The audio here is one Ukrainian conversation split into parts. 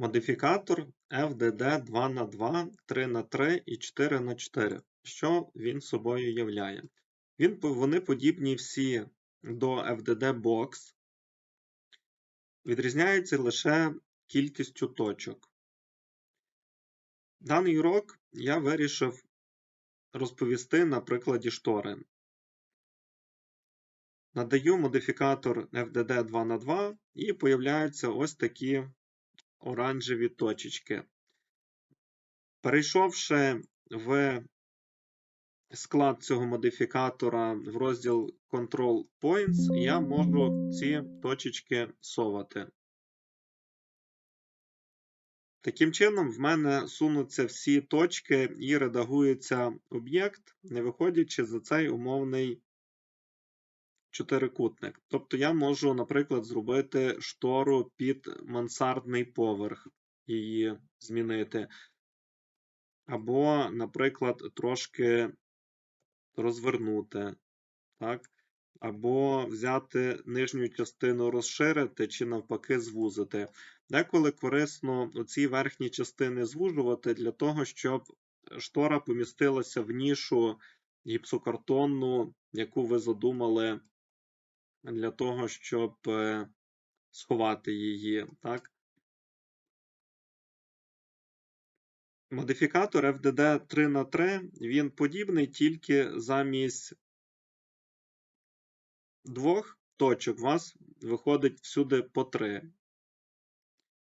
Модифікатор FDD 2 на 2 3 на 3 і 4 на 4 Що він собою являє? Він, вони подібні всі до FDD Box, відрізняються лише кількістю точок. Даний урок я вирішив розповісти на прикладі штори. Надаю модифікатор FDD 2 на 2 і появляються ось такі оранжеві точечки. Перейшовши в склад цього модифікатора в розділ Control Points, я можу ці точечки совати. Таким чином, в мене сунуться всі точки і редагується об'єкт, не виходячи за цей умовний чотирикутник. Тобто я можу, наприклад, зробити штору під мансардний поверх, її змінити. Або, наприклад, трошки розвернути. так? Або взяти нижню частину розширити, чи навпаки звузити. Деколи корисно оці верхні частини звужувати для того, щоб штора помістилася в нішу гіпсокартонну, яку ви задумали для того, щоб е, сховати її. так? Модифікатор FDD 3 на 3 він подібний тільки замість двох точок у вас виходить всюди по 3.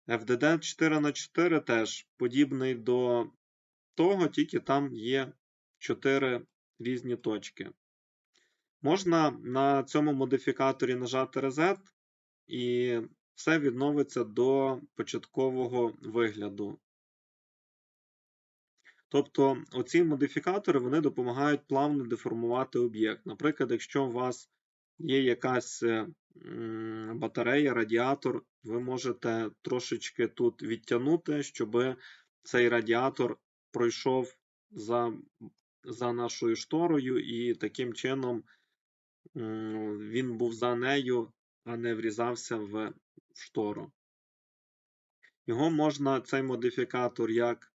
FDD 4 на 4 теж подібний до того, тільки там є 4 різні точки. Можна на цьому модифікаторі нажати Reset, і все відновиться до початкового вигляду. Тобто, оці модифікатори вони допомагають плавно деформувати об'єкт. Наприклад, якщо у вас є якась е, батарея, радіатор, ви можете трошечки тут відтягнути, щоб цей радіатор пройшов за за нашою шторою, і таким чином він був за нею, а не врізався в штору. Його можна, цей модифікатор, як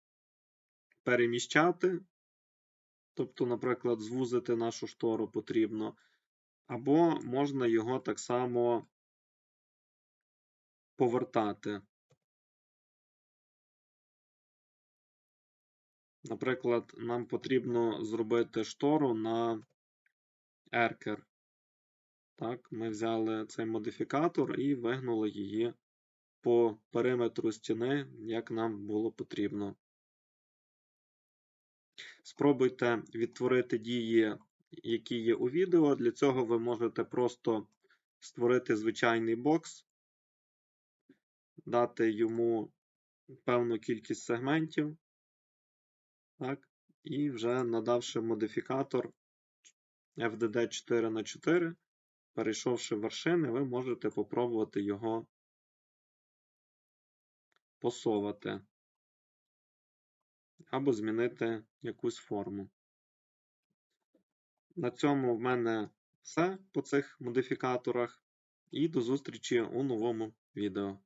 переміщати, тобто, наприклад, звузити нашу штору потрібно, або можна його так само повертати. Наприклад, нам потрібно зробити штору на еркер. Так, Ми взяли цей модифікатор і вигнули її по периметру стіни, як нам було потрібно. Спробуйте відтворити дії, які є у відео. Для цього ви можете просто створити звичайний бокс, дати йому певну кількість сегментів. Так, І вже надавши модифікатор FDD 4 на 4 перейшовши вершини, ви можете попробувати його посовати або змінити якусь форму. На цьому в мене все по цих модифікаторах, і до зустрічі у новому відео.